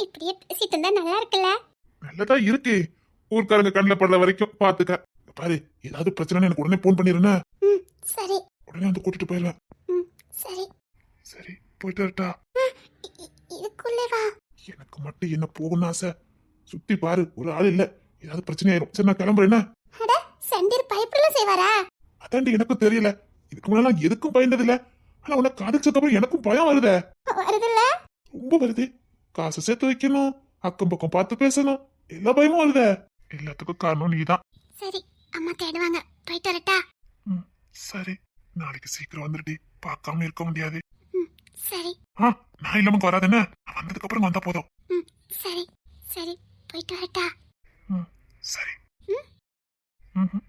இப்படியே பேசிட்டு இருந்தா நல்லா இருக்குல்ல? நல்லதா இருக்கு. ஊர்க்காரங்க கண்ணில் படுற வரைக்கும் பாத்துக்க. பாரு ஏதாவது பிரச்சனை எனக்கு உடனே போன் பண்ணிருந்தா சரி. உடனே வந்து கூட்டிட்டு போயிடுவேன் சரி. சரி போயிட்டு வரட்டா. இ- இ- இதுக்குள்ளே வா. எனக்கு மட்டும் என்ன போகணும்னு ஆசை. சுத்தி பாரு ஒரு ஆள் இல்ல. ஏதாவது பிரச்சனை ஆயிரும். சரி நான் கிளம்புறேன். சண்டீர் பைப்பெல்லாம் செய்வாரா? அதாண்டி எனக்கும் தெரியல. இதுக்கு முன்னாடி எதுக்கும் பயந்தது இல்ல ஆனா உன்னை காதலிச்சதுக்கு அப்புறம் எனக்கும் பயம் வருதே. வருதுல்ல? ரொம்ப வருது. காசு சேர்த்து வைக்கணும் அக்கம் பக்கம் பார்த்து பேசணும். எல்லா பயமும் வருதே. எல்லாத்துக்கும் காரணம் நீதான். சரி அம்மா தேடுவாங்க. போயிட்டு வரட்டா? ம், சரி. நாளைக்கு சீக்கிரம் வந்துடுடி பார்க்காம இருக்க முடியாது. ம் சரி. ஆ நான் இல்லாம வராது என்ன வந்ததுக்கு அப்புறம் வந்தா போதும். ம் சரி சரி. போயிட்டு வரட்டா? ம், சரி. ம். ம்ஹும்.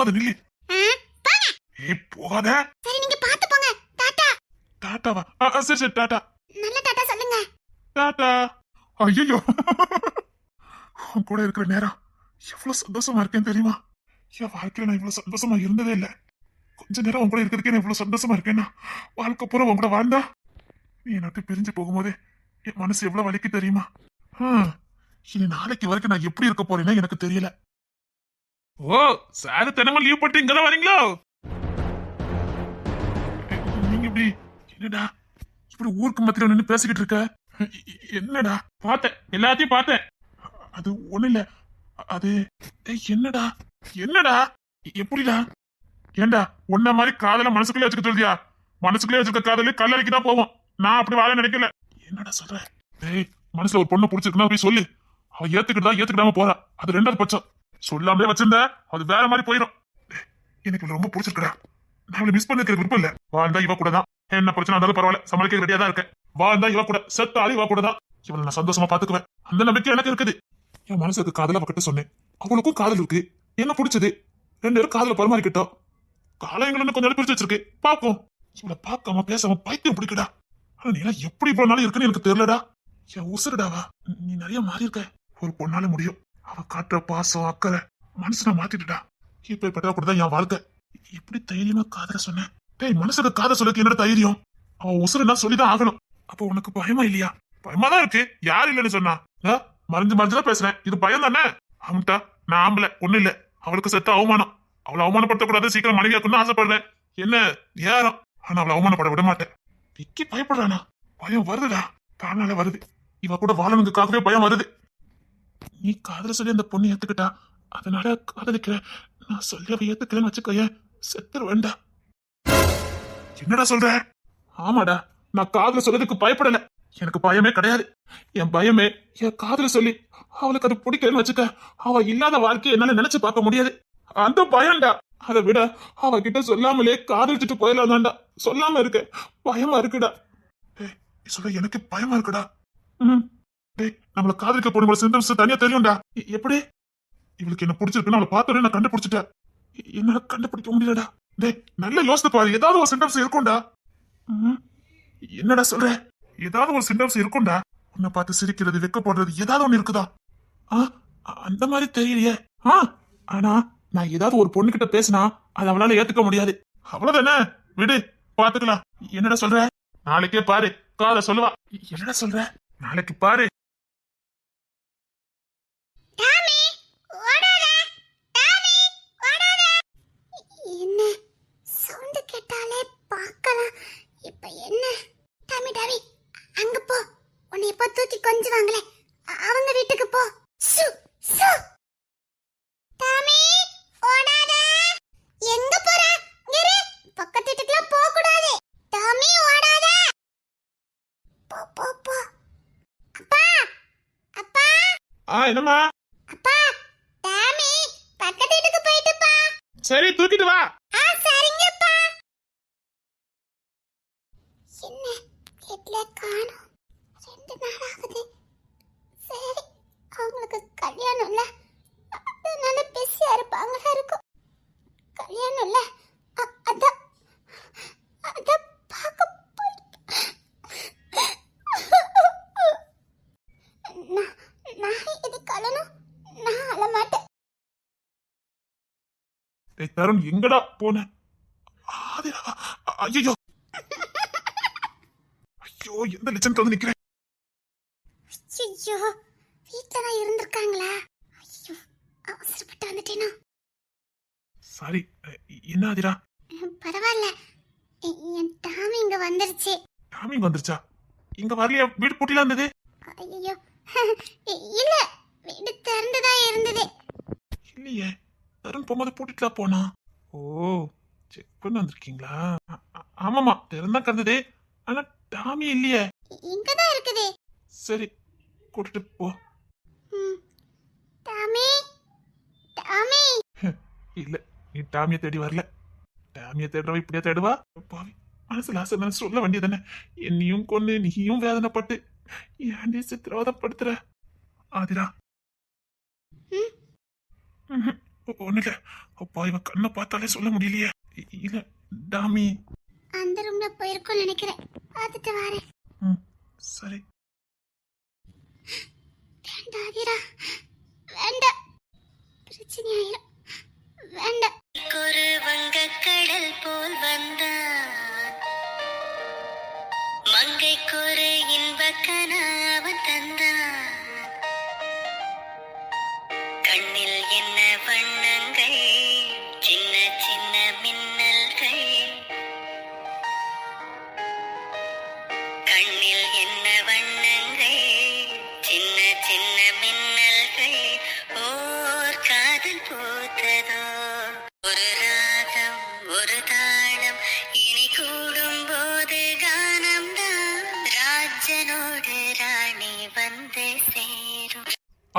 போகாத நில்லு. ஏய் போகாத. சரி நீங்க பாத்து போங்க. டாடா டாட்டாவா? ஆ, சரி சரி டாட்டா. நல்ல டாடா சொல்லுங்க. டாட்டா. ஐயோ உன் கூட இருக்கிற நேரம் எவ்வளவு சந்தோஷமா இருக்கேன் தெரியுமா? என் வாழ்க்கையில நான் இவ்வளவு சந்தோஷமா இருந்ததே இல்ல. கொஞ்ச நேரம் உன் கூட இருக்கிறதுக்கே நான் இவ்வளவு சந்தோஷமா இருக்கேன்னா வாழ்க்கை பூரா உன் கூட வாழ்ந்தா? நீ என்னட்டு பிரிஞ்சு போகும்போதே என் மனசு எவ்வளவு வலிக்கு தெரியுமா? இனி நாளைக்கு வரைக்கும் நான் எப்படி இருக்க போறேன்னா எனக்கு தெரியல. ஓ சாரு தினமும் லீவ் போட்டு இங்கதான் வரீங்களோ? நீங்க இப்படி என்னடா? இப்படி ஊருக்கு மத்தியில நின்று பேசிக்கிட்டு இருக்க? என்னடா? பார்த்தேன் எல்லாத்தையும் பார்த்தேன். அது ஒண்ணு இல்ல. அது ஏய், என்னடா? என்னடா? எப்படிடா? ஏண்டா உன்ன மாதிரி காதல மனசுக்குள்ளே வச்சுக்க சொல்றியா? மனசுக்குள்ளே வச்சுக்க காதலு கல்லறைக்கு தான் போவோம். நான் அப்படி வாழ நினைக்கல. என்னடா சொல்ற? டேய் மனசுல ஒரு பொண்ணு பிடிச்சிருக்குன்னா போய் சொல்லு. அவ ஏத்துக்கிட்டு தான் ஏத்துக்கிடாம போறா. அது ரெண்டாவது பட்சம். சொல்லாமலே வச்சிருந்த அது வேற மாதிரி போயிடும் எனக்கு ரொம்ப பிடிச்சிருக்குடா. நான் அவளை மிஸ் பண்ணிருக்க விருப்பம் இல்ல. வாழ்ந்தா இவ கூட தான் என்ன பிரச்சனை இருந்தாலும் பரவாயில்ல சமாளிக்க ரெடியா தான் இருக்கேன். வாழ்ந்தா இவ கூட செத்தாலும் இவ கூட தான் இவளை நான் சந்தோஷமா பாத்துக்குவேன். அந்த நம்பிக்கை எனக்கு இருக்குது. என் மனசுக்கு காதல அவகிட்ட சொன்னேன். அவளுக்கும் காதல் இருக்கு. என்ன பிடிச்சது? ரெண்டு பேரும் காதல பரிமாறிக்கிட்டோம். காலங்களை கொஞ்சம் பிரிச்சு வச்சிருக்கு. பாப்போம். இவளை பார்க்காம பேசாம பைத்தியம் பிடிக்கடா. ஆனா நீ எல்லாம் எப்படி இவ்வளவு நாள் இருக்குன்னு எனக்கு தெரியலடா. என் உசுருடாவா நீ நிறைய மாறி இருக்க ஒரு பொண்ணால முடியும். அவ காட்டுற பாசம் அக்கறை மனசுல மாத்திட்டுடா இப்ப கூட தான் என் வாழ்க்கை. எப்படி தைரியமா காதல சொன்னேன். டேய் மனசுக்கு காதல் சொல்லுக்கு என்னோட தைரியம்? அவன் உசுருன்னா சொல்லிதான் ஆகணும். அப்போ உனக்கு பயமா இல்லையா? பயமா தான் இருக்கு. யார் இல்லைன்னு சொன்னா? மறைஞ்சு மறைஞ்சுதான் பேசுறேன். இது பயம் தானே? ஆமாட்டா நான் ஆம்பல ஒண்ணு இல்ல. அவளுக்கு செத்த அவமானம். அவளை அவமானப்படுத்தக்கூடாது. சீக்கிரம் மனைவியாக்கணும்னு ஆசைப்படுறேன். என்ன? ஏறம் ஆனா அவளை அவமானப்பட விட மாட்டேன். விக்கி பயப்படுறானா? பயம் வருதுடா. தானால வருது. இவ கூட வாழணுங்கிறதுக்காகவே பயம் வருது. நீ காதல சொல்லி அந்த பொண்ணு ஏத்துக்கிட்டா? அதனால காதலிக்கிற. நான் சொல்லி அவ ஏத்துக்கலன்னு வச்சுக்கோய செத்துரு வேண்டா என்னடா சொல்ற? ஆமாடா நான் காதல சொல்றதுக்கு பயப்படல. எனக்கு பயமே கிடையாது. என் பயமே என் காதல சொல்லி அவளுக்கு அது பிடிக்கலன்னு வச்சுக்க. அவ இல்லாத வாழ்க்கையை என்னால நினைச்சு பார்க்க முடியாது. அந்த பயம்டா. அதை விட அவகிட்ட சொல்லாமலே காதலிச்சுட்டு போயிடலாம் தான்டா சொல்லாம இருக்க. பயமா இருக்குடா. டேய் நீ சொல்ல எனக்கு பயமா இருக்குடா. ம். டேய் நம்மள காதலிக்க போடும்போது சிம்டம்ஸ் தனியா தெரியும்டா. எப்படி? இவளுக்கு என்ன பிடிச்சிருக்குன்னு அவளை பார்த்தோன்னே நான் கண்டுபிடிச்சிட்டேன். என்னால கண்டுபிடிக்க முடியலடா. டேய் நல்ல யோசித்து பாரு. ஏதாவது ஒரு சிம்டம்ஸ் இருக்கும்டா. ம், என்னடா சொல்ற? ஏதாவது ஒரு சிம்டம்ஸ் இருக்கும்டா. உன்னை பார்த்து சிரிக்கிறது வெக்கப்படுறது ஏதாவது ஒண்ணு இருக்குதா? ஆ அந்த மாதிரி தெரியலையே. ஆ ஆனா நான் ஏதாவது ஒரு பொண்ணு கிட்ட பேசினா அது அவளால ஏத்துக்க முடியாது. அவ்வளவுதானே? விடு பாத்துக்கலாம். என்னடா சொல்ற? நாளைக்கே பாரு. காத சொல்லுவா. என்னடா சொல்ற? நாளைக்கு பாரு டாமி ஓடாத டாமி ஓடாத என்ன சவுண்ட் கேட்டாலே பார்க்கலாம். இப்ப என்ன? டாமி டாமி அங்க போ. உன்னை எப்போ தூக்கி கொஞ்சுவாங்களே? அவங்க வீட்டுக்கு போ. சு சு. டாமி ஓடாத. எங்க போற? இரு. பக்கத்து வீட்டுக்குலாம் போக கூடாது டாமி ஓடாத. போ போ போ. அப்பா அப்பா. ஆ என்னம்மா? அப்பா டாமி பட்ட சரி தூக்கிட்டு வா ஆ சரிங்கப்பா என்ன வீட்ல காணோம் ரெண்டு நாள் ஆகுது சரி அவங்களுக்கு கல்யாணம் இல்ல அதனால பிஸியா இருப்பாங்களா இருக்கும் கல்யாணம் இல்ல அ- அதான் அதான் பார்க்க போய்- நான் நான் இது கலனும் நான் அழமாட்டேன் டேய் தருண் எங்கடா போன ஆதிரா ஐயோ ஐயோ எந்த லட்சணத்துல வந்து நிக்கிறேன் ஐயோ வீட்டில் தான் இருந்திருக்காங்களா ஐயோ அவசரப்பட்டு வந்துட்டேனோ சாரி என்ன ஆதிரா பரவாயில்ல என் டாமி இங்க வந்துருச்சு டாமிங் வந்துருச்சா இங்க வரலையா வீடு பூட்டிலாம் இருந்தது ஐயோ இல்ல வீடு திறந்துதான் இருந்தது இல்லையே தருண் போகும்போது பூட்டிட்டுலாம் போனா? ஓ செக் பண்ண வந்திருக்கீங்களா? ஆமாமா திறந்தா கிடந்தது. ஆனா டாமி இல்லையே. இங்க தான் இருக்குது. சரி கூட்டிட்டு போ. Tommy Tommy. இல்ல நீ டாமியை தேடி வரல. டாமியை தேடுறவ இப்படியே தேடுவா? பாவி மனசுல ஆசை தானே சொல்ல வேண்டியதானே என்னையும் கொன்னு நீயும் வேதனைப்பட்டு ஏன்டி சித்திரவதப்படுத்துற ஆதிரா. ம். ம்ஹும். ஒண்ணு இல்ல அப்பா இவ கண்ணை பார்த்தாலே சொல்ல முடியலையே. இல்ல டாமி. அந்த ரூம்ல போயிருக்கோம் நினைக்கிறேன். பார்த்துட்டு வரேன். ம் சரி. வேண்டாம் ஆதிரா வேண்டாம்.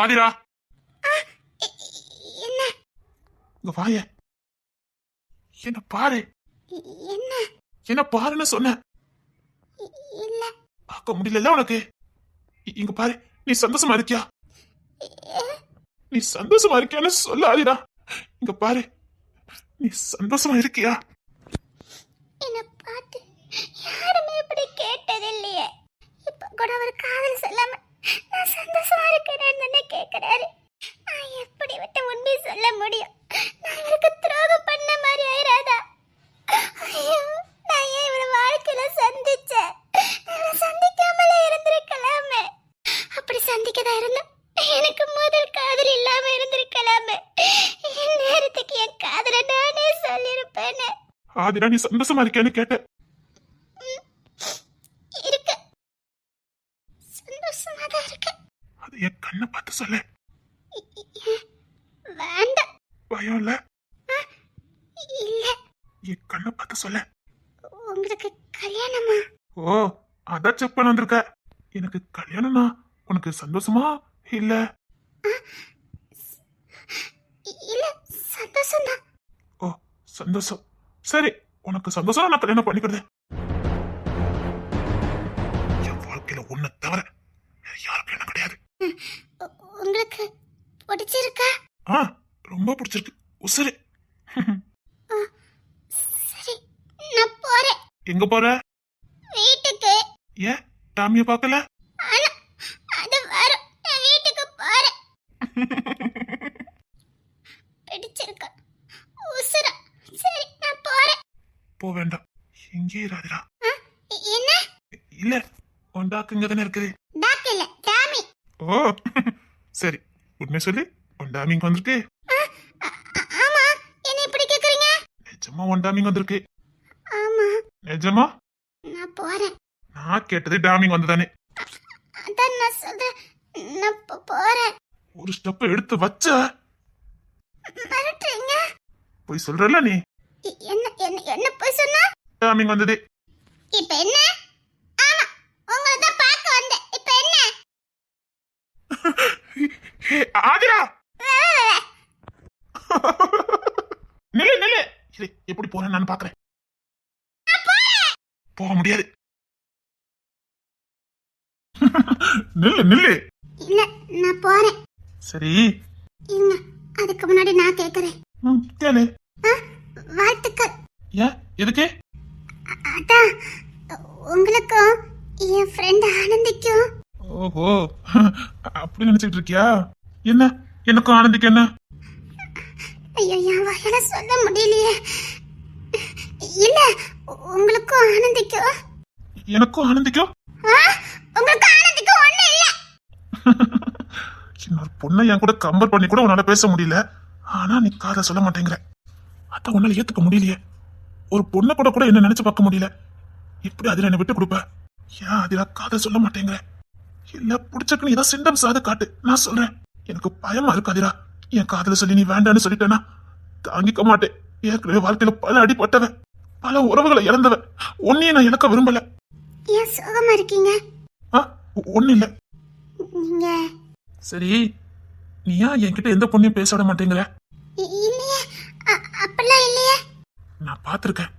ஆதிரா இங்க வாய. என்ன பாரு. என்ன? என்ன பாருன்னு சொன்ன. இல்ல. பார்க்க முடியல உனக்கு? இங்க பாரு நீ சந்தோஷமா இருக்கியா? நீ சந்தோஷமா இருக்கியான்னு சொல்ல ஆதிரா இங்க பாரு நீ சந்தோஷமா இருக்கியா? என்ன பார்த்து யாருமே இப்படி கேட்டதில்லையே. இப்ப கூட அவர் காதல் சொல்லாம நான் சந்தோஷமா இருக்கிறேன்னு தானே கேக்குறாரு. நான் எப்படி விட்டு உண்மை சொல்ல முடியும்? நான் இவருக்கு துரோகம் பண்ண மாதிரி ஆயிராதா? ஐயோ நான் ஏன் இவர வாழ்க்கையில சந்திச்சேன்? இவரை சந்திக்காமலே இருந்திருக்கலாமே. அப்படி சந்திக்கதா இருந்தேன் எனக்கு முதல் காதல் இல்லாம இருந்திருக்கலாமே. என் நேரத்துக்கு என் காதலை நானே சொல்லியிருப்பேனே. ஆதிரா நீ சந்தோஷமா இருக்கேன்னு கேட்டேன் இருக்கு சந்தோஷமா தான் இருக்கு அது என் கண்ணை பார்த்து சொல்ல வேண்டாம் பயம் இல்ல இல்ல என் கண்ணை பார்த்து சொல்ல உங்களுக்கு கல்யாணமா ஓ அதான் செக் பண்ண வந்திருக்க. எனக்கு கல்யாணம்னா உனக்கு சந்தோஷமா? இல்ல? இல்ல சந்தோஷம் ஓ சந்தோஷம். சரி உனக்கு சந்தோஷம் நான் கல்யாணம் பண்ணிக்கிறேன். என் வாழ்க்கையில உன்னை தவிர யாருக்கும் என்ன கிடையாது. உங்களுக்கு பிடிச்சிருக்கா? ஆ ரொம்ப பிடிச்சிருக்கு. உசுரு சரி நான் போறேன். எங்க போற? ஏன்? டாமிய பார்க்கல? அது வரும். நான் வீட்டுக்கு போறேன். பிடிச்சிருக்கா. உசுரா. சரி நான் போறேன். போ வேண்டாம். எங்கே இராதிரா. ஆ, இ- என்ன? இல்ல உன் இங்க தானே இருக்குது. டாக் இல்ல டாமி. ஓ சரி. உண்மை சொல்லி உன் டாமிங் வந்திருக்கு. அ- ஆமா. என்ன இப்படி கேக்குறீங்க? நிஜமா உன் டாமிங் வந்திருக்கு. ஆமா. நிஜமா? நான் போறேன். நான் கேட்டது டாமிங் வந்ததானே. அதான் நான் சொல்றேன் நான் போ- போறேன். ஒரு ஸ்டெப் எடுத்து வச்ச. மிரட்டுறீங்க போய் சொல்றல நீ? என்ன என்ன என்ன போய் சொன்னா? டாமிங் வந்தது. இப்ப என்ன? ஆமா உங்களை தான் பார்க்க வந்தேன். இப்ப என்ன? ஹே, ஆதிரா! நில்லு நில்லு. இரு எப்படி போறேன்னு நான் பாக்குறேன். போக முடியாது. நில்லு நில்லு. இல்ல நான் போறேன். சரி. இருங்க அதுக்கு முன்னாடி நான் கேக்குறேன். ம், கேளு. வாழ்த்துக்கள். ஏன் எதுக்கு? அதான் உங்களுக்கும் என் ஃப்ரெண்ட் ஆனந்திக்கும். ஓஹோ அப்படி நினைச்சிட்டு இருக்கியா? என்ன எனக்கும் ஆனந்திக்கு என்ன? ஐயோ என் வாயால சொல்ல முடியலையே. இல்ல உங்களுக்கும் ஆனந்திக்கும் எனக்கும் ஆனந்திக்கும் உங்களுக்கு இல்ல இன்னொரு பொண்ணை என் கூட கம்பேர் பண்ணி கூட உன்னால பேச முடியல. ஆனா நீ காதை சொல்ல மாட்டேங்கிற. அதான் உன்னால ஏத்துக்க முடியலையே. ஒரு பொண்ணை கூட கூட என்ன நினைச்சு பார்க்க முடியல. எப்படி அதில் என்னை விட்டு கொடுப்ப? ஏன் அதில் காதை சொல்ல மாட்டேங்கிற? இல்ல பிடிச்சக்குன்னு ஏதாவது சிண்டம்ஸ் ஆகுது காட்டு. நான் சொல்றேன். எனக்கு பயமா இருக்கு அதிரா. என் காதல சொல்லி நீ வேண்டான்னு சொல்லிட்டேனா தாங்கிக்க மாட்டேன். ஏற்கனவே வாழ்க்கையில பல அடிப்பட்டவன் பல உறவுகளை இழந்தவன் உன்னையும் நான் இழக்க விரும்பல. ஏன் சோகமா இருக்கீங்க? ஆ ஒன்னும் இல்ல. நீங்க சரி நீ ஏன் என்கிட்ட எந்த பொண்ணையும் பேச விட மாட்டேங்கிற அப்படிலாம் இல்லையே. நான் பார்த்துருக்கேன்.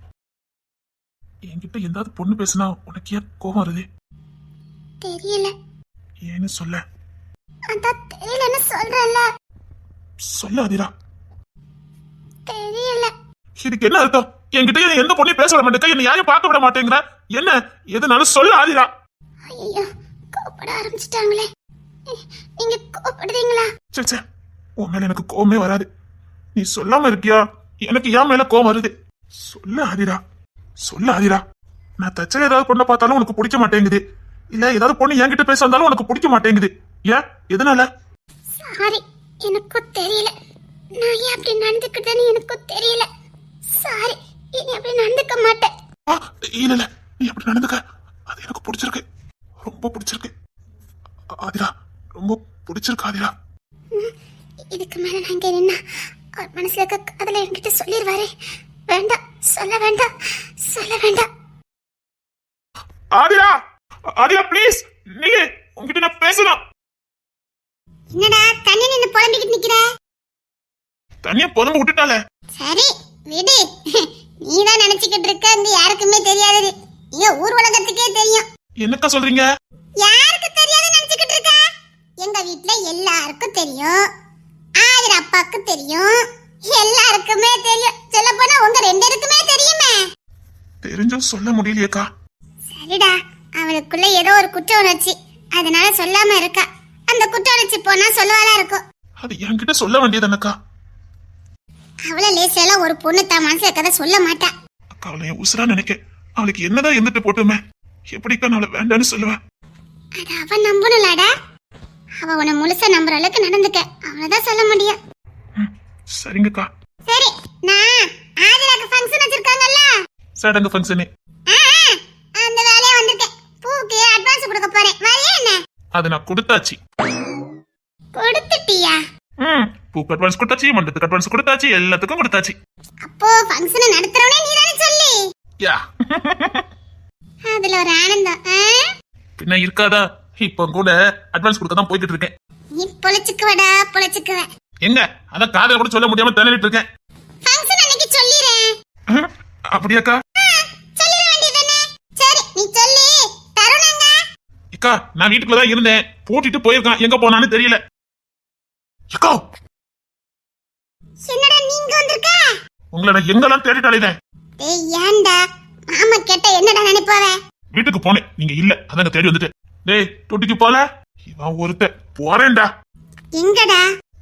என்கிட்ட எந்தாவது பொண்ணு பேசினா உனக்கு ஏன் கோவம் வருது? தெரியல. ஏன்னு சொல்ல. அதான் தெரியலன்னு சொல்றேன்ல. சொல்ல அதிரா தெரியல. இதுக்கு என்ன அர்த்தம்? என்கிட்ட எந்த பொண்ணையும் பேச விட மாட்டேங்க. என்ன யாரையும் பார்க்க விட மாட்டேங்கிற. என்ன? எதுனாலும் சொல்ல ஆதிரா ஐயோ ஆரம்பிச்சிட்டாங்களே. நீ- நீங்க கோபப்படுறீங்களா சே சே உன் மேல எனக்கு கோவமே வராது. நீ சொல்லாம இருக்கியா? எனக்கு ஏன் மேல கோவம் வருது. சொல்ல ஆதிரா. சொல்ல ஆதிரா. நான் தச்சல ஏதாவது பொண்ணை பார்த்தாலும் உனக்கு பிடிக்க மாட்டேங்குது. இல்ல ஏதாவது பொண்ணு என்கிட்ட பேச வந்தாலும் உனக்கு பிடிக்க மாட்டேங்குது. ஏன்? எதனால? சாரி எனக்கும் தெரியல. நான் ஏன் அப்படி நடந்துக்கிட்டேன்னு எனக்கும் தெரியல. சாரி இனி அப்படி நடந்துக்க மாட்டேன். இல்ல இல்ல. நீ அப்படி நடந்துக்க. அது எனக்கு பிடிச்சிருக்கு. ரொம்ப பிடிச்சிருக்கு. ஆதிரா. ரொம்ப பிடிச்சிருக்கு ஆதிரா இதுக்கு மேல நான் இங்க நின்னா அவர் மனசுல காதல என்கிட்ட சொல்லிடுவாரு வேண்டாம் சொல்ல வேண்டாம் சொல்ல வேண்டாம். ஆதிரா ஆதிரா ப்ளீஸ் நில்லு உன்கிட்ட நான் பேசலாம் என்னடா தண்ணி நின்னு புலம்பிக்கிட்டு நிக்கிற? தனியா புறம்பு விட்டுட்டால சரி விடு. நீதான் நினைச்சுக்கிட்டு இருக்க இங்க யாருக்குமே தெரியாது இங்க ஊர் உலகத்துக்கே தெரியும். என்னக்கா சொல்றீங்க யாருக்கு தெரியாது நினைச்சுக்கிட்டு இருக்க எங்க வீட்ல எல்லாருக்கும் தெரியும். ஆதிர அப்பாவுக்கு தெரியும். எல்லாருக்குமே தெரியும். சொல்ல போனா உங்க ரெண்டு பேருக்குமே தெரியுமே. தெரிஞ்சும் சொல்ல முடியலையேக்கா. சரிடா. அவளுக்குள்ள ஏதோ ஒரு குற்ற உணர்ச்சி. அதனால சொல்லாம இருக்கா. அந்த குற்ற உணர்ச்சி போனா சொல்லுவாளா இருக்கும். அது என்கிட்ட சொல்ல வேண்டியது அவள லேசில ஒரு பொண்ணு தான் மனசுல கதை சொல்ல மாட்டா. அக்கா அவளை என் உசுரா நினைக்க அவளுக்கு என்னதான் இருந்துட்டு போட்டுமே. எப்படிக்கா நான் அவளை வேண்டான்னு சொல்லுவேன்? அது அவ நம்பணும்லடா. அவ உன்னை முழுசா நம்புற அளவுக்கு நடந்துக்க. அவ்வளவுதான் சொல்ல முடியும். சரிங்கக்கா. சரி நான் ஆதிராக்கு ஃபங்க்ஷன் வச்சிருக்காங்கல்ல? சடங்கு ஃபங்க்ஷனு அந்த வேலையா வந்திருக்கேன். பூக்கு அட்வான்ஸ் கொடுக்க போறேன். வரியா என்ன? அது நான் கொடுத்தாச்சு. கொடுத்துட்டியா? ம் பூக்கு அட்வான்ஸ் கொடுத்தாச்சு மண்டத்துக்கு அட்வான்ஸ் கொடுத்தாச்சு எல்லாத்துக்கும் கொடுத்தாச்சு. அப்போ ஃபங்க்ஷன் நடத்துறவனே நீ தானே சொல்லி. யா. அதுல ஒரு ஆனந்தம்? பின்ன இருக்காதா? இப்போ கூட அட்வான்ஸ் கொடுக்க தான் போய்கிட்டு இருக்கேன் நீ பொழைச்சுக்குவடா பொழைச்சுக்குவ. எங்க? அதான் காதல கூட சொல்ல முடியாம திணறிட்டு இருக்கேன் ஃபங்க்ஷன் அன்னைக்கு சொல்லிடுறேன் ம், அப்படியாக்கா? சொல்லிட வேண்டியதானே சரி நீ சொல்லி. தருணங்க. அக்கா நான் வீட்டுக்குள்ள தான் இருந்தேன். பூட்டிட்டு போயிருக்கான். எங்க போனான்னு தெரியல. அக்கா! என்னடா நீங்க வந்திருக்க? உங்களை நான் எங்கெல்லாம் தேடிட்டு அலைதேன் டேய் ஏன்டா? மாமா கேட்ட என்னடா நினைப்பாவ? வீட்டுக்கு போனேன். நீங்க இல்ல. அதான் தேடி வந்துட்டு டேய் தொட்டிக்கு போல. இவன் ஒருத்த போறேன்டா. எங்கடா?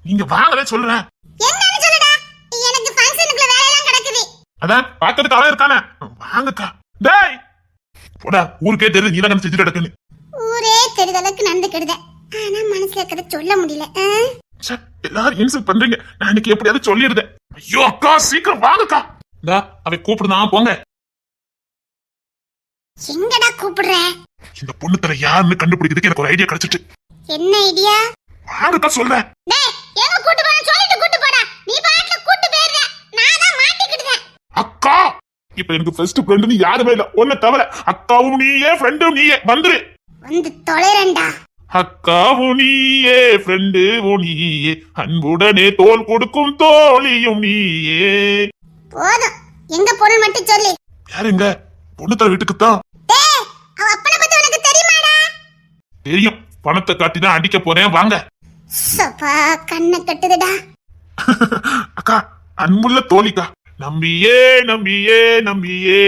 நீங்க வாங்கவே சொல்றேன். என்னன்னு சொல்லுடா? எனக்கு ஃபங்க்ஷனுக்குள்ள வேலையெல்லாம் கிடக்குது. அதான் பாக்கிறதுக்கு அவன் இருக்கானே. வாங்கக்கா. டேய். போடா ஊருக்கே தெரியுது நீ தான் செஞ்சுட்டு கிடக்குன்னு. ஊரே தெரிதளவுக்கு நடந்துக்கிடுத ஆனா மனசுல இருக்கிறத சொல்ல முடியல. எல்லாரும் இன்சல்ட் பண்றீங்க. நான் இன்னைக்கு எப்படியாவது சொல்லிடுறேன். ஐயோ அக்கா சீக்கிரம் வாங்கக்கா. அவ கூப்பிடுதான் போங்க. எங்கடா கூப்பிடுற? இந்த பொண்ணு தர யாருன்னு கண்டுபிடிக்கிறதுக்கு எனக்கு ஒரு ஐடியா கிடைச்சிட்டு என்ன ஐடியா வாங்கக்கா சொல்றேன். டேய் எங்க கூட்டு போற சொல்லிட்டு கூட்டு போடா. நீ பாட்டுல கூட்டு போயிடுற நான் தான் மாட்டிக்கிடுதேன் அக்கா இப்ப எனக்கு ஃபர்ஸ்ட் ஃப்ரெண்டுன்னு யாருமே இல்ல. ஒன்ன தவிர அக்காவும் நீயே ஃப்ரெண்டும் நீயே. வந்துரு. வந்து தொலைறேன்டா. அக்காவும் நீயே ஃப்ரெண்டு நீயே. அன்புடனே தோல் கொடுக்கும் தோழியும் நீயே. போதும். எங்க போறேன்னு மட்டும் சொல்லு. யாருங்க பொண்ணுத்தர வீட்டுக்கு தான் அவ அப்பனை பத்தி உனக்கு தெரியுமாடா? தெரியும். பணத்தை காட்டி தான் அடிக்க போறேன். வாங்க. சப்பா கண்ணை கட்டுதுடா. அக்கா அன்புள்ள தோழிக்கா. நம்பியே நம்பியே நம்பியே.